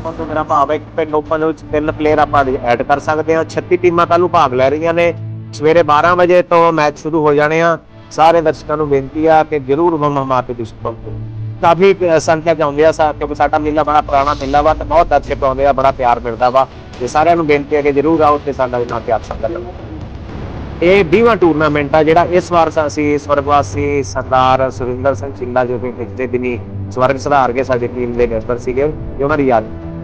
Open ਤੋਂ ਮੇਰਾ ਭਾਵ ਹੈ ਇੱਕ ਪਿੰਡ ਓਪਨ ਵਿੱਚ ਤਿੰਨ ਪਲੇਅਰ ਆਪਾਂ ਐਡ ਕਰ ਸਕਦੇ ਹਾਂ। 36 ਟੀਮਾਂ ਕੱਲ ਨੂੰ ਭਾਗ ਲੈ ਰਹੀਆਂ ਨੇ। ਸਵੇਰੇ 12 ਵਜੇ ਤੋਂ ਮੈਚ ਸ਼ੁਰੂ ਹੋ ਜਾਣੇ ਆ। ਸਾਰੇ ਦਰਸ਼ਕਾਂ ਨੂੰ ਬੇਨਤੀ ਆ ਕਿ ਜਰੂਰ ਹਮ ਮਾਪੇ ਦੀ ਸਪੋਰਟ ਕਾਫੀ ਸੰਖਿਆ ਚ ਆਉਂਦੇ ਆ ਸਾ ਕਿਉਂਕਿ ਸਾਡਾ ਮੇਲਾ ਬੜਾ ਪੁਰਾਣਾ ਮੇਲਾ ਵਾ ਤੇ ਬਹੁਤ ਦਰਸ਼ਕ ਆਉਂਦੇ ਆ, ਬੜਾ ਪਿਆਰ ਮਿਲਦਾ ਵਾ। ਤੇ ਸਾਰਿਆਂ ਨੂੰ ਬੇਨਤੀ ਹੈ ਕਿ ਜਰੂਰ ਆਓ ਤੇ ਸਾਡਾ ਇਹਨਾਂ ਪਿਆਰ ਸੰਗਤ ਲਓ ਇਹ 20ਵਾਂ ਟੂਰਨਾਮੈਂਟ ਆ ਜਿਹੜਾ ਇਸ ਵਾਰ ਅਸੀਂ ਸਵਰਗਵਾਸੀ ਸਰਦਾਰ ਸੁਰਿੰਦਰ ਸਿੰਘ ਚਿੰਦਾ ਜੋ ਕਿ ਪਿਛਲੇ ਦਿਨੀ ਸਵਰਗ ਸੁਧਾਰ ਕੇ ਸਾਡੀ ਟੀਮ ਦੇ ਮੈਂਬਰ ਸੀਗੇ, ਉਹਨਾਂ ਦੀ ਯਾਦ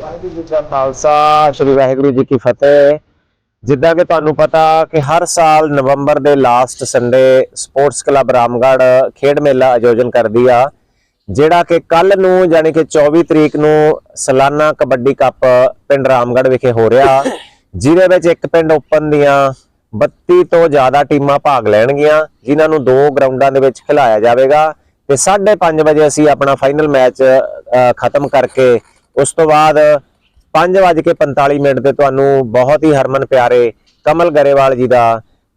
ਵਾਹਿਗੁਰੂ ਜੀ ਦਾ ਖਾਲਸਾ, ਸ੍ਰੀ ਵਾਹਿਗੁਰੂ ਜੀ ਕੀ ਫਤਿਹ। ਜਿੱਦਾਂ ਕਿ ਤੁਹਾਨੂੰ ਪਤਾ ਕਿ ਹਰ ਸਾਲ ਨਵੰਬਰ ਦੇ last Sunday sports club Ramgarh ਖੇਡ ਮੇਲਾ ਆਯੋਜਨ ਕਰਦੀ ਆ। ਜਿਹੜਾ ਕਿ ਕੱਲ ਨੂੰ ਯਾਨੀ ਕਿ 24 ਤਰੀਕ ਨੂੰ ਸਾਲਾਨਾ ਕਬੱਡੀ ਕੱਪ ਪਿੰਡ ਰਾਮਗੜ੍ਹ ਵਿਖੇ ਹੋ ਰਿਹਾ। ਜਿਹਦੇ ਵਿੱਚ ਇੱਕ ਪਿੰਡ ਓਪਨ ਦੀਆਂ 32 ਤੋਂ ਜ਼ਿਆਦਾ ਟੀਮਾਂ ਭਾਗ ਲੈਣਗੀਆਂ, ਜਿਨ੍ਹਾਂ ਨੂੰ ਦੋ ਗਰਾਊਂਡਾਂ ਦੇ ਵਿੱਚ ਖਿਲਾਇਆ ਜਾਵੇਗਾ। ਤੇ 5:30 ਵਜੇ ਅਸੀਂ ਆਪਣਾ ਫਾਈਨਲ ਮੈਚ ਖਤਮ ਕਰਕੇ ਉਸ ਤੋਂ ਬਾਅਦ 5:45 ਮਿੰਟ ਤੇ ਤੁਹਾਨੂੰ ਬਹੁਤ ਹੀ ਹਰਮਨ ਪਿਆਰੇ ਕਮਲ ਗਰੇਵਾਲ ਜੀ ਦਾ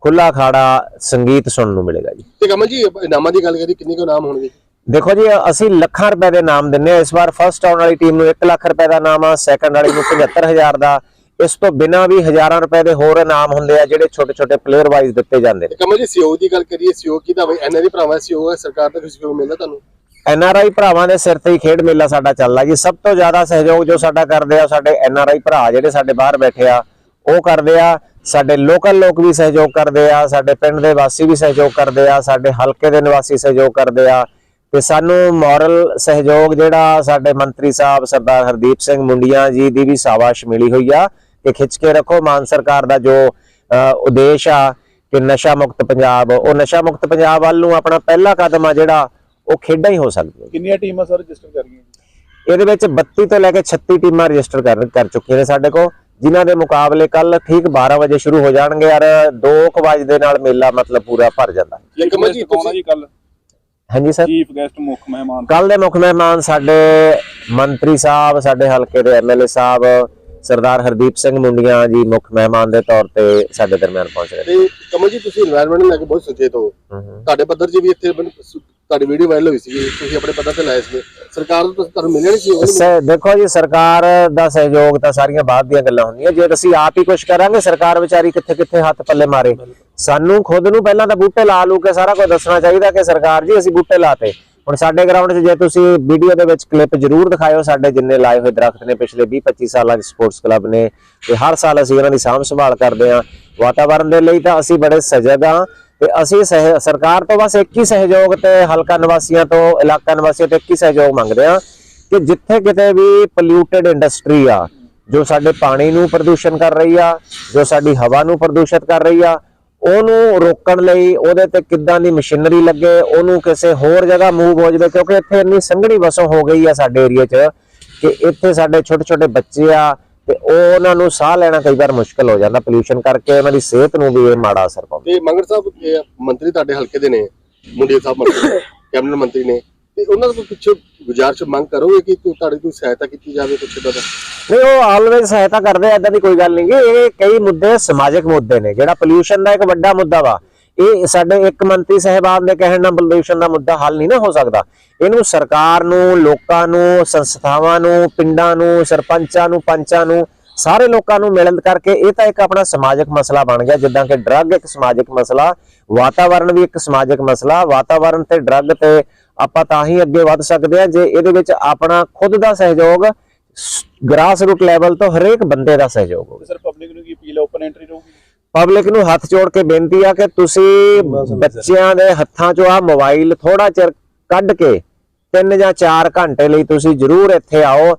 ਖੁੱਲਾ ਖਾੜਾ ਸੰਗੀਤ ਸੁਣਨ ਨੂੰ ਮਿਲੇਗਾ ਜੀ। ਤੇ ਕਮਲ ਜੀ, ਇਨਾਮਾਂ ਦੀ ਗੱਲ ਕਰੀ ਕਿੰਨੇ ਕੁ ਨਾਮ ਹੋਣਗੇ? ਦੇਖੋ ਜੀ ਅਸੀਂ ਲੱਖਾਂ ਰੁਪਏ ਦੇ ਨਾਮ ਦਿੰਨੇ ਆ ਇਸ ਵਾਰ ਫਰਸਟ ਆਉਣ ਵਾਲੀ ਟੀਮ ਨੂੰ 1 ਲੱਖ ਰੁਪਏ ਦਾ ਨਾਮ ਆ ਸੈਕੰਡ ਵਾਲੀ ਨੂੰ 75000 ਦਾ। ਇਸ ਤੋਂ ਬਿਨਾ ਵੀ ਹਜ਼ਾਰਾਂ ਰੁਪਏ ਦੇ ਹੋਰ ਇਨਾਮ ਹੁੰਦੇ ਆ ਜਿਹੜੇ ਛੋਟੇ ਛੋਟੇ ਪਲੇਅਰ ਵਾਈਜ਼ ਦਿੱਤੇ ਜਾਂਦੇ ਨੇ। ਕਮਲ ਜੀ ਸੀਓ ਦੀ ਗੱਲ ਕਰੀਏ ਸੀਓ ਕੀ ਦਾ ਬਈ? ਦੀ ਭਰਾਵਾਂ ਸੀਓ ਹੈ ਸਰਕਾਰ ਦਾ ਸਹਿਯੋਗ ਮਿਲਦਾ ਤੁਹਾਨੂੰ? ਐਨ ਆਰ ਆਈ ਭਰਾਵਾਂ ਦੇ ਸਿਰ ਤੇ ਹੀ ਖੇਡ ਮੇਲਾ ਸਾਡਾ ਚੱਲਦਾ ਜੀ। ਸਭ ਤੋਂ ਜ਼ਿਆਦਾ ਸਹਿਯੋਗ ਜੋ ਸਾਡਾ ਕਰਦੇ ਆ ਸਾਡੇ ਐਨ ਆਰ ਆਈ ਭਰਾ ਜਿਹੜੇ ਸਾਡੇ ਬਾਹਰ ਬੈਠੇ ਆ ਉਹ ਕਰਦੇ ਆ। ਸਾਡੇ ਲੋਕਲ ਲੋਕ ਵੀ ਸਹਿਯੋਗ ਕਰਦੇ ਆ ਸਾਡੇ ਪਿੰਡ ਦੇ ਵਾਸੀ ਵੀ ਸਹਿਯੋਗ ਕਰਦੇ ਆ ਸਾਡੇ ਹਲਕੇ ਦੇ ਨਿਵਾਸੀ ਸਹਿਯੋਗ ਕਰਦੇ ਆ। ਤੇ ਸਾਨੂੰ ਮੋਰਲ ਸਹਿਯੋਗ ਜਿਹੜਾ ਸਾਡੇ ਮੰਤਰੀ ਸਾਹਿਬ ਸਰਦਾਰ ਹਰਦੀਪ ਸਿੰਘ ਮੁੰਡੀਆਂ ਜੀ ਦੀ ਵੀ ਸਾਬਾਸ਼ ਮਿਲੀ ਹੋਈ ਆ ਕਿ ਖਿੱਚ ਕੇ ਰੱਖੋ ਮਾਨ ਸਰਕਾਰ ਦਾ ਜੋ ਉਦੇਸ਼ ਆ ਕਿ ਨਸ਼ਾ ਮੁਕਤ ਪੰਜਾਬ ਉਹ ਨਸ਼ਾ ਮੁਕਤ ਪੰਜਾਬ ਵੱਲ ਨੂੰ ਆਪਣਾ ਪਹਿਲਾ ਕਦਮ ਆ ਜਿਹੜਾ ਉਹ ਖੇਡਾਂ ਹੀ ਹੋ ਸਕਦੀਆਂ ਕਿੰਨੀਆਂ ਟੀਮਾਂ ਸਰ ਰਜਿਸਟਰ ਕਰ ਗਈਆਂ? ਇਹਦੇ ਵਿੱਚ 32 ਤੋਂ ਲੈ ਕੇ 36 ਟੀਮਾਂ ਰਜਿਸਟਰ ਕਰ ਕਰ ਚੁੱਕੀਆਂ ਨੇ ਸਾਡੇ ਕੋਲ ਜਿਨ੍ਹਾਂ ਦੇ ਮੁਕਾਬਲੇ ਕੱਲ ਠੀਕ 12 ਵਜੇ ਸ਼ੁਰੂ ਹੋ ਜਾਣਗੇ ਯਾਰ 2 ਵਜੇ ਦੇ ਨਾਲ ਮੇਲਾ ਮਤਲਬ ਪੂਰਾ ਭਰ ਜਾਂਦਾ। ਤੇ ਕਮਲ ਜੀ ਕੌਣ ਆ ਤੁਸੀਂ ਜੀ ਕੱਲ ਹਾਂਜੀ ਸਰ। ਚੀਫ ਗੈਸਟ ਮੁੱਖ ਮਹਿਮਾਨ। ਕੱਲ ਦੇ ਮੁੱਖ ਮਹਿਮਾਨ ਸਾਡੇ ਮੰਤਰੀ ਸਾਹਿਬ ਸਾਡੇ ਹਲਕੇ ਦੇ ਐਮਐਲਏ ਸਾਹਿਬ ਸਰਦਾਰ ਹਰਦੀਪ ਸਿੰਘ ਮੁੰਡੀਆਂ ਜੀ ਮੁੱਖ ਮਹਿਮਾਨ ਦੇ ਤੌਰ ਤੇ ਸਾਡੇ ਦਰਮਿਆਨ ਪਹੁੰਚ ਰਹੇ ਤੇ ਕਮਲ ਜੀ ਤੁਸੀਂ এনवायरमेंट ਨੂੰ ਲੈ ਕੇ ਬਹੁਤ ਸੁਚੇਤ ਹੋ। ਤੁਹਾਡੇ ਪੱਧਰ 'ਚ ਵੀ ਇੱਥੇ ਤੁਹਾਡੀ ਵੀਡੀਓ ਵਾਇਰਲ ਹੋਈ ਸੀ ਤੁਸੀਂ ਆਪਣੇ ਪੱਧਰ ਤੇ ਲਾਇਆ ਸੀ ਸਰਕਾਰ ਨੂੰ ਤੁਹਾਨੂੰ ਮਿਲਿਆ ਨਹੀਂ ਸੀ ਦੇਖੋ ਜੀ ਸਰਕਾਰ ਦਾ ਸਹਿਯੋਗ ਤਾਂ ਸਾਰੀਆਂ ਬਾਅਦ ਦੀਆਂ ਗੱਲਾਂ ਹੁੰਦੀਆਂ। ਜੇ ਅਸੀਂ ਆਪ ਹੀ ਕੁਝ ਕਰਾਂਗੇ ਸਰਕਾਰ ਵਿਚਾਰੀ ਕਿੱਥੇ ਕਿੱਥੇ ਹੱਥ ਪੱਲੇ ਮਾਰੇ। ਸਾਨੂੰ ਖੁਦ ਨੂੰ ਪਹਿਲਾਂ ਤਾਂ ਬੂਟੇ ਲਾ ਲੂ ਕੇ ਸਾਰਾ ਕੁਝ ਦੱਸਣਾ ਚਾਹੀਦਾ ਕਿ ਸਰਕਾਰ ਜੀ ਅਸੀਂ ਬੂਟੇ ਲਾਤੇ। ਹੁਣ ਸਾਡੇ ਗਰਾਊਂਡ 'ਚ ਜੇ ਤੁਸੀਂ ਵੀਡੀਓ ਦੇ ਵਿੱਚ ਕਲਿੱਪ ਜ਼ਰੂਰ ਦਿਖਾਇਓ, ਸਾਡੇ ਜਿੰਨੇ ਲਾਏ ਹੋਏ ਦਰਖਤ ਨੇ ਪਿਛਲੇ 20 25 ਸਾਲਾਂ 'ਚ ਸਪੋਰਟਸ ਕਲੱਬ ਨੇ ਤੇ ਹਰ ਸਾਲ ਅਸੀਂ ਉਹਨਾਂ ਦੀ ਸਾਂਭ ਸੰਭਾਲ ਕਰਦੇ ਹਾਂ। ਵਾਤਾਵਰਣ ਦੇ ਲਈ ਤਾਂ ਅਸੀਂ ਬੜੇ ਸਜਗ ਹਾਂ ਤੇ ਅਸੀਂ ਸਰਕਾਰ ਤੋਂ ਬਸ ਇੱਕ ਹੀ ਸਹਿਯੋਗ ਤੇ ਹਲਕਾ ਨਿਵਾਸੀਆਂ ਤੋਂ ਇਲਾਕਾ ਨਿਵਾਸੀਆਂ ਤੋਂ ਇੱਕ ਹੀ ਸਹਿਯੋਗ ਮੰਗਦੇ ਹਾਂ ਕਿ ਜਿੱਥੇ ਕਿਤੇ ਵੀ ਪੋਲਿਊਟਡ ਇੰਡਸਟਰੀ ਆ, ਜੋ ਸਾਡੇ ਪਾਣੀ ਨੂੰ ਪ੍ਰਦੂਸ਼ਣ ਕਰ ਰਹੀ ਆ, ਜੋ ਸਾਡੀ ਹਵਾ ਨੂੰ ਪ੍ਰਦੂਸ਼ਿਤ ਕਰ ਰਹੀ ਆ ਉਹਨੂੰ ਰੋਕਣ ਲਈ ਉਹਦੇ ਤੇ ਕਿੱਦਾਂ ਦੀ ਮਸ਼ੀਨਰੀ ਲੱਗੇ, ਉਹਨੂੰ ਕਿਸੇ ਹੋਰ ਜਗ੍ਹਾ ਮੂਵ ਹੋ ਜਾਵੇ, ਕਿਉਂਕਿ ਇੱਥੇ ਇੰਨੀ ਸੰਘਣੀ ਵਸੋਂ ਹੋ ਗਈ ਆ ਸਾਡੇ ਏਰੀਆ 'ਚ ਕਿ ਇੱਥੇ ਸਾਡੇ ਛੋਟੇ ਛੋਟੇ ਬੱਚੇ ਆ ਤੇ ਉਹ ਉਹਨਾਂ ਨੂੰ ਸਾਹ ਲੈਣਾ ਕਈ ਵਾਰ ਮੁਸ਼ਕਲ ਹੋ ਜਾਂਦਾ ਪੋਲਿਊਸ਼ਨ ਕਰਕੇ, ਉਹਨਾਂ ਦੀ ਸਿਹਤ ਨੂੰ ਵੀ ਇਹ ਮਾੜਾ ਅਸਰ ਪਾਉਂਦਾ। ਤੇ ਮੰਗੜ ਸਾਹਿਬ ਮੰਤਰੀ ਤੁਹਾਡੇ ਹਲਕੇ ਦੇ ਨੇ ਮੁੰਡੇ ਸਾਹਿਬ ਮੰਤਰੀ ਕੈਬਨਿਟ ਮੰਤਰੀ ਨੇ, ਤੇ ਉਹਨਾਂ ਤੋਂ ਪਿੱਛੇ ਗੁਜ਼ਾਰਿਸ਼ ਮੰਗ ਕਰੋਗੇ ਕਿ ਤੁਹਾਡੀ ਕੋਈ ਸਹਾਇਤਾ ਕੀਤੀ ਜਾਵੇ ਕੁਛ ਇਦਾਂ ਦਾ? ਨਹੀਂ, ਉਹ ਆਲਵੇਜ਼ ਸਹਾਇਤਾ ਕਰਦੇ ਆ, ਏਦਾਂ ਦੀ ਕੋਈ ਗੱਲ ਨਹੀਂ ਇਹ ਕਈ ਮੁੱਦੇ ਸਮਾਜਿਕ ਮੁੱਦੇ ਨੇ, ਜਿਹੜਾ ਪੋਲਿਊਸ਼ਨ ਦਾ ਇੱਕ ਵੱਡਾ ਮੁੱਦਾ ਵਾ। ਇਹ ਸਾਡੇ ਇੱਕ ਮੰਤਰੀ ਸਹਿਬਾਨ ਦੇ ਕਹਿਣ ਨਾਲ ਪੋਲਿਊਸ਼ਨ ਦਾ ਮੁੱਦਾ ਹੱਲ ਨਹੀਂ ਨਾ ਹੋ ਸਕਦਾ। ਇਹਨੂੰ ਸਰਕਾਰ ਨੂੰ, ਲੋਕਾਂ ਨੂੰ, ਸੰਸਥਾਵਾਂ ਨੂੰ, ਪਿੰਡਾਂ ਨੂੰ, ਸਰਪੰਚਾਂ ਨੂੰ, ਪੰਚਾਂ ਨੂੰ, ਸਾਰੇ ਲੋਕਾਂ ਨੂੰ ਮਿਲਣ ਕਰਕੇ ਇਹ ਤਾਂ ਇੱਕ ਆਪਣਾ ਸਮਾਜਿਕ ਮਸਲਾ ਬਣ ਗਿਆ। ਜਿੱਦਾਂ ਕਿ ਡਰੱਗ ਇੱਕ ਸਮਾਜਿਕ ਮਸਲਾ, ਵਾਤਾਵਰਣ ਵੀ ਇੱਕ ਸਮਾਜਿਕ ਮਸਲਾ। ਵਾਤਾਵਰਣ ਤੇ ਡਰੱਗ ਤੇ ਆਪਾਂ ਤਾਂ ਹੀ ਅੱਗੇ ਵੱਧ ਸਕਦੇ ਹਾਂ ਜੇ ਇਹਦੇ ਵਿੱਚ ਆਪਣਾ ਖੁਦ ਦਾ ਸਹਿਯੋਗ ਗ੍ਰਾਸ ਰੂਟ ਲੈਵਲ ਤੋਂ ਹਰੇਕ ਬੰਦੇ ਦਾ ਸਹਿਯੋਗ ਹੋਵੇ ਸਰ ਪਬਲਿਕ ਨੂੰ ਕੀ ਅਪੀਲ ਓਪਨ ਐਂਟਰੀ ਰਹੂਗੀ? ਪਬਲਿਕ ਨੂੰ ਹੱਥ ਜੋੜ ਕੇ ਬੇਨਤੀ ਆ ਕਿ ਤੁਸੀਂ ਬੱਚਿਆਂ ਦੇ ਹੱਥਾਂ 'ਚੋਂ ਆ ਮੋਬਾਈਲ ਥੋੜਾ ਚਿਰ ਕੱਢ ਕੇ 3 ਜਾਂ 4 ਘੰਟੇ ਲਈ ਤੁਸੀਂ ਜ਼ਰੂਰ ਇੱਥੇ ਆਓ।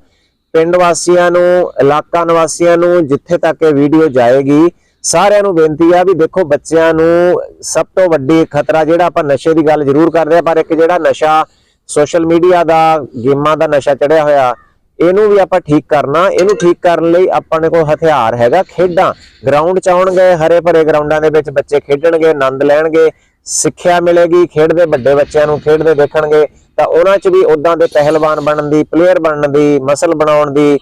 ਪਿੰਡ ਵਾਸੀਆਂ ਨੂੰ ਇਲਾਕਾ ਨਿਵਾਸੀਆਂ ਨੂੰ ਜਿੱਥੇ ਤੱਕ ਇਹ ਵੀਡੀਓ ਜਾਏਗੀ ਸਾਰਿਆਂ ਨੂੰ ਬੇਨਤੀ ਆ ਵੀ ਦੇਖੋ ਬੱਚਿਆਂ ਨੂੰ ਸਭ ਤੋਂ ਵੱਡੀ ਖਤਰਾ ਜਿਹੜਾ ਆਪਾਂ ਨਸ਼ੇ ਦੀ ਗੱਲ ਜ਼ਰੂਰ ਕਰਦੇ ਆ ਪਰ ਇੱਕ ਜਿਹੜਾ ਨਸ਼ਾ ਸੋਸ਼ਲ ਮੀਡੀਆ ਦਾ ਗੇਮਾਂ ਦਾ ਨਸ਼ਾ ਚੜਿਆ ਹੋਇਆ ਇਹਨੂੰ ਵੀ ਆਪਾਂ ਠੀਕ ਕਰਨਾ, ਇਹਨੂੰ ਠੀਕ ਕਰਨ ਲਈ ਆਪਣੇ ਕੋਲ ਹਥਿਆਰ ਹੈਗਾ, ਖੇਡਾਂ। ਗਰਾਊਂਡ ਚ ਆਉਣਗੇ ਹਰੇ ਭਰੇ ਗਰਾਊਂਡਾਂ ਦੇ ਵਿੱਚ ਬੱਚੇ ਖੇਡਣਗੇ, ਆਨੰਦ ਲੈਣਗੇ, ਸਿੱਖਿਆ ਮਿਲੇਗੀ, ਖੇਡਦੇ ਵੱਡੇ ਬੱਚਿਆਂ ਨੂੰ ਖੇਡਦੇ ਦੇਖਣਗੇ, ਤਾਂ ਉਹਨਾਂ 'ਚ ਵੀ ਉਦਾਂ ਦੇ ਪਹਿਲਵਾਨ ਬਣਨ ਦੀ ਪਲੇਅਰ ਬਣਨ ਦੀ ਮਸਲ ਬਣਾਉਣ ਦੀ,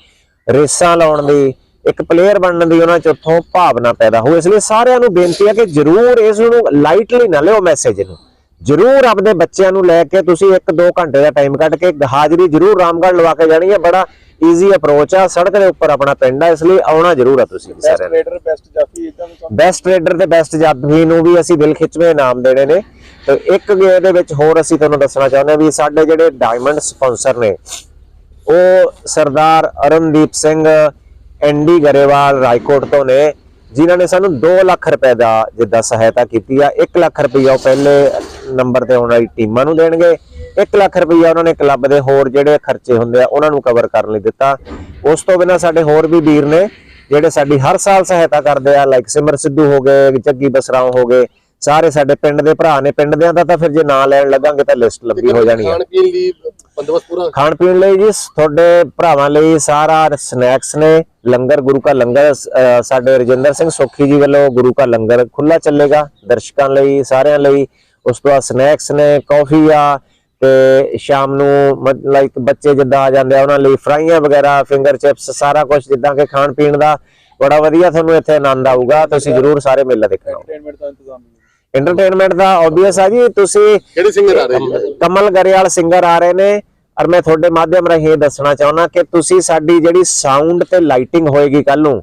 ਰੇਸਾਂ ਲਾਉਣ ਦੀ, ਇੱਕ ਪਲੇਅਰ ਬਣਨ ਦੀ ਉਹਨਾਂ 'ਚ ਉੱਥੋਂ ਭਾਵਨਾ ਪੈਦਾ ਹੋਵੇ ਇਸ ਲਈ ਸਾਰਿਆਂ ਨੂੰ ਬੇਨਤੀ ਹੈ ਕਿ ਜਰੂਰ ਇਸ ਨੂੰ ਲਾਈਟਲੀ ਨਾ ਲਿਓ ਮੈਸੇਜ ਨੂੰ। ਜਰੂਰ ਆਪਣੇ ਬੱਚਿਆਂ ਨੂੰ ਲੈ ਕੇ ਤੁਸੀਂ 1-2 ਘੰਟੇ ਦਾ ਟਾਈਮ ਕੱਢ ਕੇ ਹਾਜ਼ਰੀ ਜਰੂਰ ਰਾਮਗੜ੍ਹ ਲਵਾ ਕੇ ਜਾਣੀ ਹੈ। ਬੜਾ ਈਜ਼ੀ ਅਪਰੋਚ ਆ। ਸੜਕ ਦੇ ਉੱਪਰ ਆਪਣਾ ਪਿੰਡ ਆ ਇਸ ਲਈ ਆਉਣਾ ਜਰੂਰ ਆ ਤੁਸੀਂ ਬੈਸਟ ਸਾਰਿਆਂ ਨੇ। ਟ੍ਰੇਡਰ ਬੈਸਟ ਜਾਫੀ ਇਦਾਂ ਦਾ ਬੈਸਟ ਟ੍ਰੇਡਰ ਤੇ ਬੈਸਟ ਜਾਦਵੀ ਨੂੰ ਵੀ ਅਸੀਂ ਦਿਲ ਖਿੱਚਵੇਂ ਇਨਾਮ ਦੇਣੇ ਨੇ। ਤੇ ਇੱਕ ਗੇ ਦੇ ਵਿੱਚ ਹੋਰ ਅਸੀਂ ਤੁਹਾਨੂੰ ਦੱਸਣਾ ਚਾਹੁੰਦੇ ਹਾਂ ਵੀ ਸਾਡੇ ਜਿਹੜੇ ਡਾਇਮੰਡ ਸਪਾਂਸਰ ਨੇ ਉਹ ਸਰਦਾਰ ਅਰਨਦੀਪ ਸਿੰਘ ਐਨਡੀ ਗਰੇਵਾਲ ਰਾਏਕੋਟ ਤੋਂ ਨੇ ਜਿਨ੍ਹਾਂ ਨੇ ਸਾਨੂੰ 2 ਲੱਖ ਰੁਪਏ ਦਾ ਜਿੱਦਾਂ ਸਹਾਇਤਾ ਕੀਤੀ ਆ। 1 ਲੱਖ ਰੁਪਈਆ ਉਹ ਪਹਿਲੇ ਨੰਬਰ ਤੇ ਆਉਣ ਵਾਲੀ ਟੀਮਾਂ ਨੂੰ ਦੇਣਗੇ। 1 ਲੱਖ ਰੁਪਈਆ ਉਹਨਾਂ ਨੇ ਕਲੱਬ ਦੇ ਹੋਰ ਜਿਹੜੇ ਖਰਚੇ ਹੁੰਦੇ ਆ ਉਹਨਾਂ ਨੂੰ ਕਵਰ ਕਰਨ ਲਈ ਦਿੱਤਾ। ਉਸ ਤੋਂ ਬਿਨਾਂ ਸਾਡੇ ਹੋਰ ਵੀ ਵੀਰ ਨੇ ਜਿਹੜੇ ਸਾਡੀ ਹਰ ਸਾਲ ਸਹਾਇਤਾ ਕਰਦੇ ਆ ਲਾਈਕ ਸਿਮਰ ਸਿੱਧੂ ਹੋ ਗਏ ਜੱਗੀ ਬਸਰਾਓ ਹੋ ਗਏ ਸਾਰੇ ਸਾਡੇ ਪਿੰਡ ਦੇ ਭਰਾ ਨੇ। ਪਿੰਡ ਦਿਆਂ ਦਾ ਤਾਂ ਫਿਰ ਜੇ ਨਾਂ ਲੈਣ ਲੱਗਾਂਗੇ ਤਾਂ ਲਿਸਟ ਲੰਬੀ ਹੋ ਜਾਣੀ ਹੈ ਖਾਣ ਪੀਣ ਲਈ ਬੰਦੋਬਸਤ ਪੂਰਾ? ਖਾਣ ਪੀਣ ਲਈ ਜੀ ਤੁਹਾਡੇ ਭਰਾਵਾਂ ਲਈ ਸਾਰਾ ਸਨੈਕਸ ਨੇ। ਲੰਗਰ ਗੁਰੂ ਕਾ ਲੰਗਰ ਸਾਡੇ ਰਜਿੰਦਰ ਸਿੰਘ ਸੋਖੀ ਜੀ ਵੱਲੋਂ ਗੁਰੂ ਕਾ ਲੰਗਰ ਖੁੱਲਾ ਚੱਲੇਗਾ। ਦਰਸ਼ਕਾਂ ਲਈ ਸਾਰਿਆਂ ਲਈ। ਉਸ ਤੋਂ ਬਾਅਦ ਸਨੈਕਸ ਨੇ ਕਾਫੀ ਆ ਤੇ ਸ਼ਾਮ ਨੂੰ ਲਾਈਕ ਬੱਚੇ ਜਿੱਦਾਂ ਆ ਜਾਂਦੇ ਆ ਉਹਨਾਂ ਲਈ ਫਰਾਈਆਂ ਵਗੈਰਾ ਫਿੰਗਰ ਚਿਪਸ ਸਾਰਾ ਕੁਝ ਜਿੱਦਾਂ ਕਿ ਖਾਣ ਪੀਣ ਦਾ ਬੜਾ ਵਧੀਆ ਤੁਹਾਨੂੰ ਇੱਥੇ ਆਨੰਦ ਆਊਗਾ ਤੁਸੀਂ ਜਰੂਰ ਸਾਰੇ ਮੇਲਾ ਦੇਖਣਾ ਐਂਟਰਟੇਨਮੈਂਟ ਦਾ ਇੰਤਜ਼ਾਮ ਹੈ ਐਂਟਰਟੇਨਮੈਂਟ ਦਾ ਆਬਵੀਅਸ ਆ ਜੀ ਤੁਸੀਂ ਕਿਹੜੇ ਸਿੰਗਰ ਆ ਰਹੇ ਜੀ ਕਮਲ ਗਰੇਵਾਲ ਸਿੰਗਰ ਆ ਰਹੇ ਨੇ ਔਰ ਮੈਂ ਤੁਹਾਡੇ ਮਾਧਿਅਮ ਰਾਹੀਂ ਇਹ ਦੱਸਣਾ ਚਾਹੁੰਦਾ ਕਿ ਤੁਸੀਂ ਸਾਡੀ ਜਿਹੜੀ ਸਾਊਂਡ ਤੇ ਲਾਈਟਿੰਗ ਹੋਏਗੀ ਕੱਲ ਨੂੰ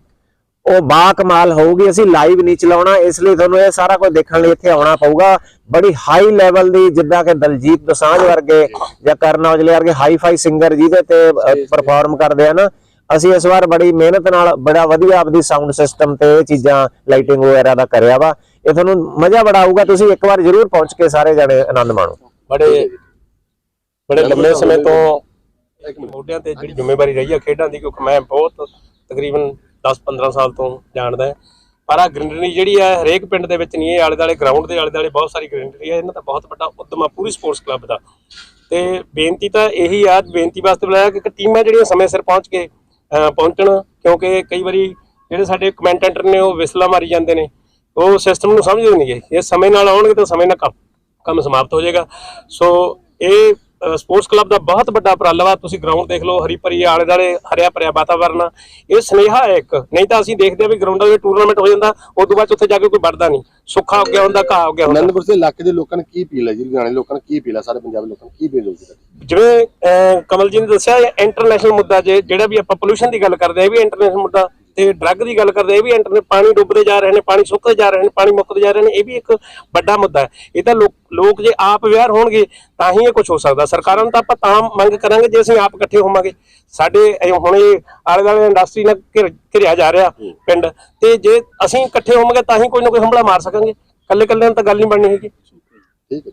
ਉਹ ਬਾ ਕਮਾਲ ਹੋਊਗੀ ਅਸੀਂ ਲਾਈਵ ਨਹੀਂ ਚਲਾਉਣਾ ਇਸ ਲਈ ਤੁਹਾਨੂੰ ਇਹ ਸਾਰਾ ਕੁਝ ਦੇਖਣ ਲਈ ਇੱਥੇ ਆਉਣਾ ਪਊਗਾ। ਬੜੀ ਹਾਈ ਲੈਵਲ ਦੀ ਜਿੱਦਾਂ ਕਿ ਦਲਜੀਤ ਦੋਸਾਂਝ ਵਰਗੇ ਜਾਂ ਕਰਨ ਔਜਲੇ ਵਰਗੇ ਹਾਈ ਫਾਈ ਸਿੰਗਰ ਜਿਹਦੇ ਤੇ ਪਰਫਾਰਮ ਕਰਦੇ ਆ ਨਾ ਅਸੀਂ ਇਸ ਵਾਰ ਬੜੀ ਮਿਹਨਤ ਨਾਲ ਬੜਾ ਵਧੀਆ ਆਪਦੀ ਸਾਊਂਡ ਸਿਸਟਮ ਤੇ ਇਹ ਚੀਜ਼ਾਂ ਲਾਈਟਿੰਗ ਵਗੈਰਾ ਦਾ ਕਰਿਆ ਵਾ। ਇਹ ਤੁਹਾਨੂੰ ਮਜ਼ਾ ਬੜਾ ਆਊਗਾ ਤੁਸੀਂ ਇੱਕ ਵਾਰ ਜ਼ਰੂਰ ਪਹੁੰਚ ਕੇ ਸਾਰੇ ਜਣੇ ਆਨੰਦ ਮਾਣੋ। ਬੜੇ ਬੜੇ ਲੰਮੇ ਸਮੇਂ ਤੋਂ ਮੋਢਿਆਂ ਤੇ ਜਿਹੜੀ ਜ਼ਿੰਮੇਵਾਰੀ ਰਹੀ ਆ ਖੇਡਾਂ ਦੀ ਕਿਉਂਕਿ ਮੈਂ ਬਹੁਤ ਤਕਰੀਬਨ 10-15 ਸਾਲ ਤੋਂ ਜਾਣਦਾ ਹਾਂ। ਪਰ ਆ ਗ੍ਰੀਨਰੀ ਜਿਹੜੀ ਹੈ, ਹਰੇਕ ਪਿੰਡ ਦੇ ਵਿੱਚ ਨਹੀਂ, ਇਹ ਆਲੇ ਦਾਲੇ ਗਰਾਊਂਡ ਦੇ ਆਲੇ ਦਾਲੇ ਬਹੁਤ ਸਾਰੀ ਗ੍ਰੀਨਰੀ ਹੈ। ਇਹਨਾਂ ਦਾ ਬਹੁਤ ਵੱਡਾ ਉਦਮ ਆ, ਪੂਰੀ ਸਪੋਰਟਸ ਕਲੱਬ ਦਾ। ਤੇ ਬੇਨਤੀ ਤਾਂ ਇਹੀ ਆ, ਬੇਨਤੀ ਵਾਸਤੇ ਬੁਲਾਇਆ ਕਿ ਟੀਮਾਂ ਜਿਹੜੀਆਂ ਸਮੇਂ ਸਿਰ ਪਹੁੰਚ ਕੇ ਪਹੁੰਚਣ। ਕਿਉਂਕਿ ਕਈ ਵਾਰੀ ਜਿਹੜੇ ਸਾਡੇ ਕਮੈਂਟੇਟਰ ਨੇ, ਉਹ ਵਿਸਲਾ ਮਾਰੀ ਜਾਂਦੇ ਨੇ। ਉਹ ਸਿਸਟਮ ਨੂੰ ਸਮਝਦੇ ਨਹੀਂ ਗੇ। ਇਹ ਸਮੇਂ ਨਾਲ ਆਉਣਗੇ ਤਾਂ ਸਮੇਂ ਨਾਲ ਕੰਮ ਕੰਮ ਸਮਾਪਤ ਹੋ ਜਾਏਗਾ। ਸੋ ਇਹ ਸਪੋਰਟਸ ਕਲੱਬ ਦਾ ਬਹੁਤ ਵੱਡਾ ਉਪਰਾਲਾ ਵਾ। ਤੁਸੀਂ ਗਰਾਊਂਡ ਦੇਖ ਲਓ, ਹਰੀ ਭਰੀ ਆਲੇ ਦਾਲੇ ਹਰਿਆ ਭਰਿਆ ਵਾਤਾਵਰਨ ਆ। ਇਹ ਸਨੇਹਾ ਹੈ ਇੱਕ। ਨਹੀਂ ਤਾਂ ਅਸੀਂ ਦੇਖਦੇ ਆ ਵੀ ਗਰਾਊਂਡਾਂ ਦੇ ਟੂਰਨਾਮੈਂਟ ਹੋ ਜਾਂਦਾ ਉਸ ਤੋਂ ਬਾਅਦ 'ਚ ਉੱਥੇ ਜਾ ਕੇ ਕੋਈ ਵੜਦਾ ਨਹੀਂ। ਸੁੱਖਾ ਹੋ ਗਿਆ ਹੁੰਦਾ ਘਾਹ ਹੋ ਗਿਆ ਹੁੰਦਾ। ਅਨੰਦਪੁਰ ਦੇ ਇਲਾਕੇ ਦੇ ਲੋਕਾਂ ਨੂੰ ਕੀ ਅਪੀਲ ਹੈ ਜੀ? ਲੁਧਿਆਣੇ ਲੋਕਾਂ ਨੂੰ ਕੀ ਅਪੀਲ ਹੈ? ਸਾਰੇ ਪੰਜਾਬੀ ਲੋਕਾਂ ਨੂੰ ਕੀ ਹੋਊਗੀ ਤੁਹਾਡੀ? ਜਿਵੇਂ ਅਹ, ਕਮਲ ਜੀ ਨੇ ਦੱਸਿਆ ਇੰਟਰਨੈਸ਼ਨਲ ਮੁੱਦਾ ਜੇ ਜਿਹੜਾ ਵੀ ਆਪਾਂ ਪੋਲੂਸ਼ਨ ਦੀ ਗੱਲ ਕਰਦੇ ਆ ਇਹ ਵੀ ਇੰਟਰਨੈਸ਼ਨਲ ਮੁੱਦਾ ਤੇ ਡਰੱਗ ਦੀ ਗੱਲ ਕਰਦੇ ਆ ਇਹ ਵੀ ਇੰਟਰਨੇ ਪਾਣੀ ਡੁੱਬਦੇ ਜਾ ਰਹੇ ਨੇ ਪਾਣੀ ਸੁੱਕਦੇ ਜਾ ਰਹੇ ਨੇ ਪਾਣੀ ਮੁੱਕਦੇ ਜਾ ਰਹੇ ਨੇ ਇਹ ਵੀ ਇੱਕ ਵੱਡਾ ਮੁੱਦਾ ਹੈ। ਇਹ ਤਾਂ ਲੋਕ ਲੋਕ ਜੇ ਆਪ ਅਵੇਅਰ ਹੋਣਗੇ ਤਾਂ ਹੀ ਇਹ ਕੁਝ ਹੋ ਸਕਦਾ। ਸਰਕਾਰਾਂ ਨੂੰ ਤਾਂ ਆਪਾਂ ਤਾਂ ਮੰਗ ਕਰਾਂਗੇ ਜੇ ਅਸੀਂ ਆਪ ਇਕੱਠੇ ਹੋਵਾਂਗੇ। ਸਾਡੇ ਇਹ ਹੁਣ ਇਹ ਆਲੇ ਦੁਆਲੇ ਇੰਡਸਟਰੀ ਨਾਲ ਘਿਰ- ਘਿਰਿਆ ਜਾ ਰਿਹਾ ਪਿੰਡ। ਤੇ ਜੇ ਅਸੀਂ ਇਕੱਠੇ ਹੋਵਾਂਗੇ ਤਾਂ ਹੀ ਕੋਈ ਨਾ ਕੋਈ ਹਮਲਾ ਮਾਰ ਸਕਾਂਗੇ। ਇਕੱਲੇ ਇਕੱਲੇ ਨਾਲ ਤਾਂ ਗੱਲ ਨਹੀਂ ਬਣਨੀ ਹੈਗੀ। ਠੀਕ ਹੈ।